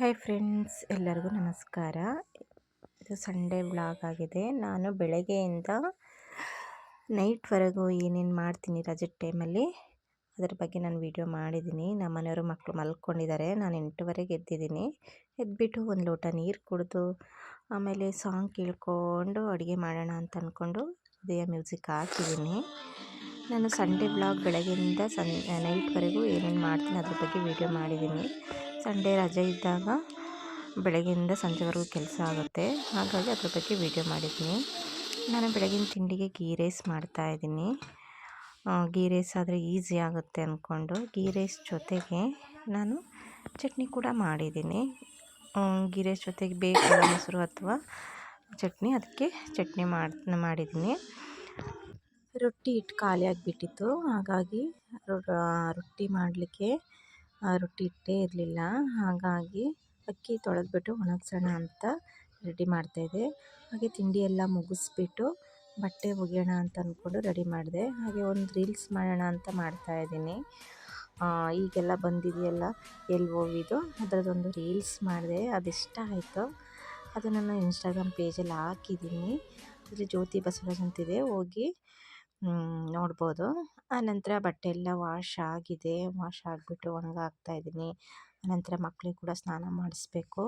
Hi friends ಎಲ್ಲರಿಗೂ ನಮಸ್ಕಾರ. ಇದು ಸಂಡೇ ಬ್ಲಾಗ್ ಆಗಿದೆ. ನಾನು ಬೆಳಗ್ಗೆಯಿಂದ ನೈಟ್ವರೆಗೂ ಏನೇನು ಮಾಡ್ತೀನಿ ರಜೆ ಟೈಮಲ್ಲಿ ಅದರ ಬಗ್ಗೆ ನಾನು ವೀಡಿಯೋ ಮಾಡಿದ್ದೀನಿ. ನಮ್ಮ ಮನೆಯವರು ಮಕ್ಕಳು ಮಲ್ಕೊಂಡಿದ್ದಾರೆ. ನಾನು ಎಂಟುವರೆಗೆ ಎದ್ದಿದ್ದೀನಿ. ಎದ್ಬಿಟ್ಟು ಒಂದು ಲೋಟ ನೀರು ಕುಡಿದು, ಆಮೇಲೆ ಸಾಂಗ್ ಕೇಳ್ಕೊಂಡು ಅಡುಗೆ ಮಾಡೋಣ ಅಂತ ಅಂದ್ಕೊಂಡು ಉದಯ ಮ್ಯೂಸಿಕ್ ಹಾಕಿದ್ದೀನಿ. ನಾನು ಸಂಡೇ ಬ್ಲಾಗ್ ಬೆಳಗ್ಗೆಯಿಂದ ಸನ್ ನೈಟ್ವರೆಗೂ ಏನೇನು ಮಾಡ್ತೀನಿ ಅದ್ರ ಬಗ್ಗೆ ವಿಡಿಯೋ ಮಾಡಿದ್ದೀನಿ. ಸಂಡೇ ರಜೆ ಇದ್ದಾಗ ಬೆಳಗ್ಗೆಯಿಂದ ಸಂಜೆವರೆಗೂ ಕೆಲಸ ಆಗುತ್ತೆ. ಹಾಗಾಗಿ ಅದ್ರ ಬಗ್ಗೆ ವಿಡಿಯೋ ಮಾಡಿದ್ದೀನಿ. ನಾನು ಬೆಳಗಿನ ತಿಂಡಿಗೆ ಗೀ ರೈಸ್ ಮಾಡ್ತಾಯಿದ್ದೀನಿ ಗೀ ರೈಸ್ ಆದರೆ ಈಸಿ ಆಗುತ್ತೆ ಅಂದ್ಕೊಂಡು ಗೀ ರೈಸ್ ಜೊತೆಗೆ ನಾನು ಚಟ್ನಿ ಕೂಡ ಮಾಡಿದ್ದೀನಿ. ಗೀ ರೈಸ್ ಜೊತೆಗೆ ಬೇಕು ಮೊಸರು ಅಥವಾ ಚಟ್ನಿ, ಅದಕ್ಕೆ ಚಟ್ನಿ ಮಾಡಿ, ಮಾಡಿದ್ದೀನಿ. ರೊಟ್ಟಿ ಹಿಟ್ಟು ಖಾಲಿಯಾಗಿಬಿಟ್ಟಿತ್ತು ಹಾಗಾಗಿ ರೊಟ್ಟಿ ಮಾಡಲಿಕ್ಕೆ ರೊಟ್ಟಿ ಹಿಟ್ಟೇ ಇರಲಿಲ್ಲ. ಹಾಗಾಗಿ ಅಕ್ಕಿ ತೊಳೆದ್ಬಿಟ್ಟು ಒಣಗಿಸೋಣ ಅಂತ ರೆಡಿ ಮಾಡ್ತಾಯಿದ್ದೆ ಹಾಗೆ ತಿಂಡಿ ಎಲ್ಲ ಮುಗಿಸ್ಬಿಟ್ಟು ಬಟ್ಟೆ ಒಗೆಯೋಣ ಅಂತ ಅಂದ್ಕೊಂಡು ರೆಡಿ ಮಾಡಿದೆ. ಹಾಗೆ ಒಂದು ರೀಲ್ಸ್ ಮಾಡೋಣ ಅಂತ ಮಾಡ್ತಾಯಿದ್ದೀನಿ ಈಗೆಲ್ಲ ಬಂದಿದೆಯಲ್ಲ, ಎಲ್ ಓವಿದು? ಅದರದ್ದೊಂದು ರೀಲ್ಸ್ ಮಾಡಿದೆ. ಇಷ್ಟ ಆಯಿತು? ಅದು ನನ್ನ ಇನ್ಸ್ಟಾಗ್ರಾಮ್ ಪೇಜಲ್ಲಿ ಹಾಕಿದ್ದೀನಿ. ಇಲ್ಲಿ ಜ್ಯೋತಿ ಬಸವರಾಜ್ ಅಂತಿದೆ. ಹೋಗಿ ನೋಡ್ಬೋದು. ಆನಂತರ ಬಟ್ಟೆ ಎಲ್ಲ ವಾಶ್ ಆಗಿದೆ. ವಾಶ್ ಆಗಿಬಿಟ್ಟು ಒಣಗಾಕ್ತಾ ಇದ್ದೀನಿ. ಆನಂತರ ಮಕ್ಕಳಿಗೆ ಕೂಡ ಸ್ನಾನ ಮಾಡಿಸ್ಬೇಕು.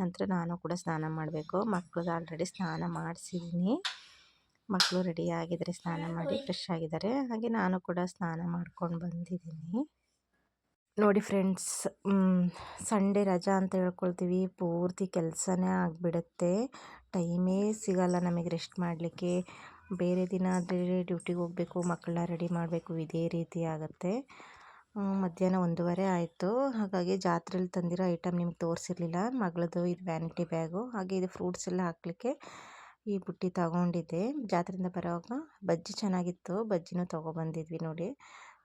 ನಂತರ ನಾನು ಕೂಡ ಸ್ನಾನ ಮಾಡಬೇಕು. ಮಕ್ಕಳಿಗೆ ಆಲ್ರೆಡಿ ಸ್ನಾನ ಮಾಡಿಸಿದ್ದೀನಿ. ಮಕ್ಕಳು ರೆಡಿ ಆಗಿದ್ದಾರೆ, ಸ್ನಾನ ಮಾಡಿ ಫ್ರೆಶ್ ಆಗಿದ್ದಾರೆ. ಹಾಗೆ ನಾನು ಕೂಡ ಸ್ನಾನ ಮಾಡ್ಕೊಂಡು ಬಂದಿದ್ದೀನಿ. ನೋಡಿ ಫ್ರೆಂಡ್ಸ್ ಸಂಡೇ ರಜಾ ಅಂತ ಹೇಳ್ಕೊಳ್ತೀವಿ. ಪೂರ್ತಿ ಕೆಲಸನೇ ಆಗಿಬಿಡುತ್ತೆ. ಟೈಮೇ ಸಿಗಲ್ಲ ನಮಗೆ ರೆಸ್ಟ್ ಮಾಡಲಿಕ್ಕೆ. ಬೇರೆ ದಿನ ಆದರೆ ಡ್ಯೂಟಿಗೆ ಹೋಗಬೇಕು, ಮಕ್ಕಳನ್ನ ರೆಡಿ ಮಾಡಬೇಕು, ಇದೇ ರೀತಿ ಆಗುತ್ತೆ. ಮಧ್ಯಾಹ್ನ ಒಂದೂವರೆ ಆಯಿತು. ಹಾಗಾಗಿ ಜಾತ್ರೆಯಲ್ಲಿ ತಂದಿರೋ ಐಟಮ್ ನಿಮ್ಗೆ ತೋರಿಸಿರಲಿಲ್ಲ. ಮಗಳದು ಇದು ವ್ಯಾನಿಟಿ ಬ್ಯಾಗು ಹಾಗೆ ಇದು ಫ್ರೂಟ್ಸ್ ಎಲ್ಲ ಹಾಕಲಿಕ್ಕೆ ಈ ಬುಟ್ಟಿ ತಗೊಂಡಿದ್ದೆ. ಜಾತ್ರೆಯಿಂದ ಬರೋವಾಗ ಬಜ್ಜಿ ಚೆನ್ನಾಗಿತ್ತು. ಬಜ್ಜಿನೂ ತೊಗೊಬಂದಿದ್ವಿ ನೋಡಿ.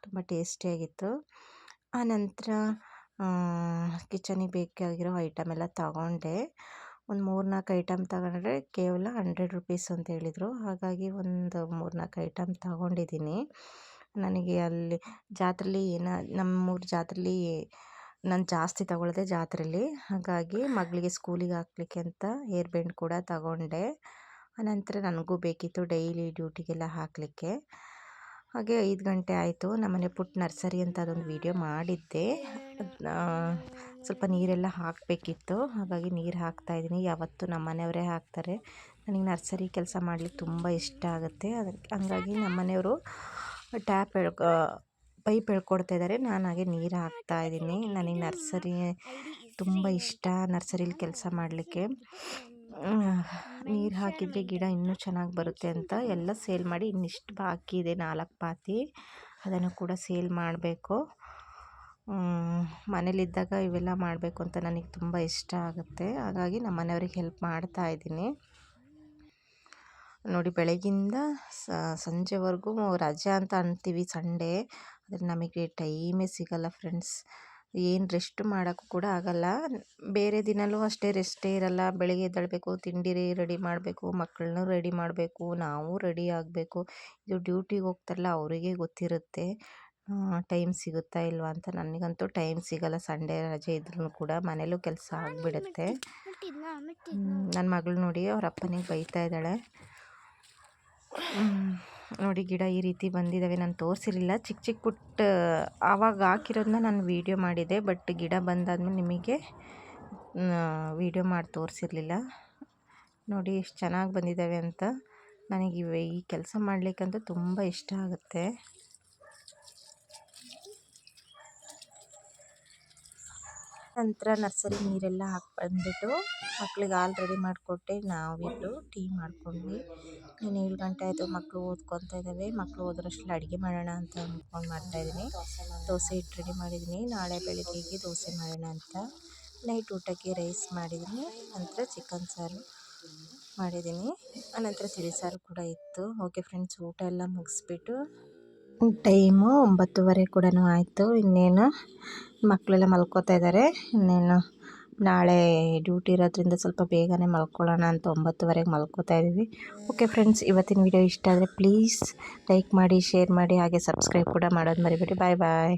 ತುಂಬ ಟೇಸ್ಟಿಯಾಗಿತ್ತು ಆನಂತರ ಕಿಚನಿಗೆ ಬೇಕಾಗಿರೋ ಐಟಮ್ ಎಲ್ಲ ತಗೊಂಡೆ. ಒಂದು ಮೂರು ನಾಲ್ಕು ಐಟಮ್ ತಗೊಂಡ್ರೆ ಕೇವಲ ಹಂಡ್ರೆಡ್ ರುಪೀಸ್ ಅಂತ ಹೇಳಿದರು. ಹಾಗಾಗಿ ಒಂದು ಮೂರು ನಾಲ್ಕು ಐಟಮ್ ತಗೊಂಡಿದ್ದೀನಿ. ನನಗೆ ಅಲ್ಲಿ ಜಾತ್ರೆಲಿ ಏನ, ನಮ್ಮೂರ ಜಾತ್ರೆಲಿ ನಾನು ಜಾಸ್ತಿ ತಗೊಳ್ಳೋದೆ ಜಾತ್ರೆಲಿ. ಹಾಗಾಗಿ ಮಗಳಿಗೆ ಸ್ಕೂಲಿಗೆ ಹಾಕ್ಲಿಕ್ಕೆ ಅಂತ ಹೇರ್ ಬ್ಯಾಂಡ್ ಕೂಡ ತಗೊಂಡೆ. ಆನಂತರ ನನಗೂ ಬೇಕಿತ್ತು ಡೈಲಿ ಡ್ಯೂಟಿಗೆಲ್ಲ ಹಾಕಲಿಕ್ಕೆ. ಹಾಗೆ ಐದು ಗಂಟೆ ಆಯಿತು. ನಮ್ಮನೆ ಪುಟ್ಟ ನರ್ಸರಿ ಅಂತ ಅದೊಂದು ವೀಡಿಯೋ ಮಾಡಿದ್ದೆ. ಸ್ವಲ್ಪ ನೀರೆಲ್ಲ ಹಾಕಬೇಕಿತ್ತು. ಹಾಗಾಗಿ ನೀರು ಹಾಕ್ತಾಯಿದ್ದೀನಿ ಯಾವತ್ತೂ ನಮ್ಮ ಮನೆಯವರೇ ಹಾಕ್ತಾರೆ. ನನಗೆ ನರ್ಸರಿ ಕೆಲಸ ಮಾಡಲಿಕ್ಕೆ ತುಂಬ ಇಷ್ಟ ಆಗುತ್ತೆ. ಅದಕ್ಕೆ, ಹಂಗಾಗಿ ನಮ್ಮ ಮನೆಯವರು ಟ್ಯಾಪ್ ಎಳ್ಕೊ ಪೈಪ್ ಎಳ್ಕೊಡ್ತಾ ಇದ್ದಾರೆ. ನಾನು ಹಾಗೆ ನೀರು ಹಾಕ್ತಾ ಇದ್ದೀನಿ. ನನಗೆ ನರ್ಸರಿ ತುಂಬ ಇಷ್ಟ. ನರ್ಸರಿಲಿ ಕೆಲಸ ಮಾಡಲಿಕ್ಕೆ. ನೀರು ಹಾಕಿದರೆ ಗಿಡ ಇನ್ನೂ ಚೆನ್ನಾಗಿ ಬರುತ್ತೆ ಅಂತ ಎಲ್ಲ ಸೇಲ್ ಮಾಡಿ ಇನ್ನಿಷ್ಟು ಬಾಕಿ ಇದೆ ನಾಲ್ಕು ಪಾತಿ ಅದನ್ನು ಕೂಡ ಸೇಲ್ ಮಾಡಬೇಕು. ಮನೇಲಿದ್ದಾಗ ಇವೆಲ್ಲ ಮಾಡಬೇಕು ಅಂತ ನನಗೆ ತುಂಬ ಇಷ್ಟ ಆಗುತ್ತೆ. ಹಾಗಾಗಿ ನಮ್ಮ ಮನೆಯವ್ರಿಗೆ ಹೆಲ್ಪ್ ಮಾಡ್ತಾ ಇದ್ದೀನಿ. ನೋಡಿ ಬೆಳಗಿಂದ ಸಂಜೆವರೆಗೂ ರಜೆ ಅಂತ ಅಂತೀವಿ ಸಂಡೇ. ಆದರೆ ನಮಗೆ ಟೈಮೇ ಸಿಗಲ್ಲ ಫ್ರೆಂಡ್ಸ್ ಏನು ರೆಸ್ಟ್ ಮಾಡೋಕ್ಕೂ ಕೂಡ ಆಗಲ್ಲ. ಬೇರೆ ದಿನವೂ ಅಷ್ಟೇ ರೆಸ್ಟೇ ಇರಲ್ಲ. ಬೆಳಗ್ಗೆ ಎದ್ದೇಳಬೇಕು ತಿಂಡಿ ರೆಡಿ ಮಾಡಬೇಕು ಮಕ್ಕಳನ್ನೂ ರೆಡಿ ಮಾಡಬೇಕು ನಾವು ರೆಡಿ ಆಗಬೇಕು. ಇದು ಡ್ಯೂಟಿಗೆ ಹೋಗ್ತಾರಲ್ಲ ಅವರಿಗೆ ಗೊತ್ತಿರುತ್ತೆ. ಟೈಮ್ ಸಿಗುತ್ತಾ ಇಲ್ವಾ ಅಂತ. ನನಗಂತೂ ಟೈಮ್ ಸಿಗಲ್ಲ. ಸಂಡೇ ರಜೆ ಇದ್ರೂ ಕೂಡ ಮನೇಲೂ ಕೆಲಸ ಆಗಿಬಿಡುತ್ತೆ. ನನ್ನ ಮಗಳು ನೋಡಿ ಅವರಪ್ಪನಿಗೆ ಅಪ್ಪನಿಗೆ ಬೈತಾ ಇದ್ದಾಳೆ. ನೋಡಿ ಗಿಡ ಈ ರೀತಿ ಬಂದಿದ್ದಾವೆ. ನಾನು ತೋರಿಸಿರಲಿಲ್ಲ. ಚಿಕ್ಕ ಚಿಕ್ಕ ಪುಟ್ಟ, ಆವಾಗ ಹಾಕಿರೋದನ್ನ ನಾನು ವೀಡಿಯೋ ಮಾಡಿದೆ ಬಟ್ ಗಿಡ ಬಂದಾದ್ಮೇಲೆ ನಿಮಗೆ ವೀಡಿಯೋ ಮಾಡಿ ತೋರಿಸಿರಲಿಲ್ಲ. ನೋಡಿ ಎಷ್ಟು ಚೆನ್ನಾಗಿ ಬಂದಿದ್ದಾವೆ ಅಂತ. ನನಗೆ ಈ ಕೆಲಸ ಮಾಡಲಿಕ್ಕಂತೂ ತುಂಬ ಇಷ್ಟ ಆಗುತ್ತೆ. ನಂತರ ನರ್ಸರಿ ನೀರೆಲ್ಲ ಹಾಕಿ ಬಂದ್ಬಿಟ್ಟು ಮಕ್ಳಿಗೆ ಹಾಲು ರೆಡಿ ಮಾಡಿಕೊಟ್ಟೆ. ನಾವಿಟ್ಟು ಟೀ ಮಾಡ್ಕೊಂಡ್ವಿ. ಇನ್ನು ಏಳು ಗಂಟೆ ಆಯಿತು ಮಕ್ಕಳು ಓದ್ಕೊತಾ ಇದ್ದಾವೆ ಮಕ್ಕಳು ಓದೋಷ್ಟರಲ್ಲಿ ಅಡುಗೆ ಮಾಡೋಣ ಅಂತ ಅಂದ್ಕೊಂಡು ಮಾಡ್ತಾಯಿದ್ದೀನಿ ದೋಸೆ ಹಿಟ್ಟು ರೆಡಿ ಮಾಡಿದ್ದೀನಿ. ನಾಳೆ ಬೆಳಿಗ್ಗೆಗೆ ದೋಸೆ ಮಾಡೋಣ ಅಂತ. ನೈಟ್ ಊಟಕ್ಕೆ ರೈಸ್ ಮಾಡಿದ್ದೀನಿ. ನಂತರ ಚಿಕನ್ ಸಾರು ಮಾಡಿದ್ದೀನಿ. ಆನಂತರ ತಿಳಿಸಾರು ಕೂಡ ಇತ್ತು. ಓಕೆ ಫ್ರೆಂಡ್ಸ್, ಊಟ ಎಲ್ಲ ಮುಗಿಸ್ಬಿಟ್ಟು ಟೈಮು ಒಂಬತ್ತುವರೆ ಕೂಡ ಆಯಿತು. ಇನ್ನೇನು ಮಕ್ಕಳೆಲ್ಲ ಮಲ್ಕೋತಾ ಇದ್ದಾರೆ ಇನ್ನೇನು ನಾಳೆ ಡ್ಯೂಟಿ ಇರೋದ್ರಿಂದ ಸ್ವಲ್ಪ ಬೇಗನೆ ಮಲ್ಕೊಳ್ಳೋಣ ಅಂತ ಒಂಬತ್ತುವರೆಗೆ ಮಲ್ಕೋತಾ ಇದ್ದೀವಿ ಓಕೆ ಫ್ರೆಂಡ್ಸ್ ಇವತ್ತಿನ ವಿಡಿಯೋ ಇಷ್ಟ ಆದರೆ ಪ್ಲೀಸ್ ಲೈಕ್ ಮಾಡಿ ಶೇರ್ ಮಾಡಿ, ಹಾಗೆ ಸಬ್ಸ್ಕ್ರೈಬ್ ಕೂಡ ಮಾಡೋದು ಮರಿಬೇಡಿ. ಬಾಯ್ ಬಾಯ್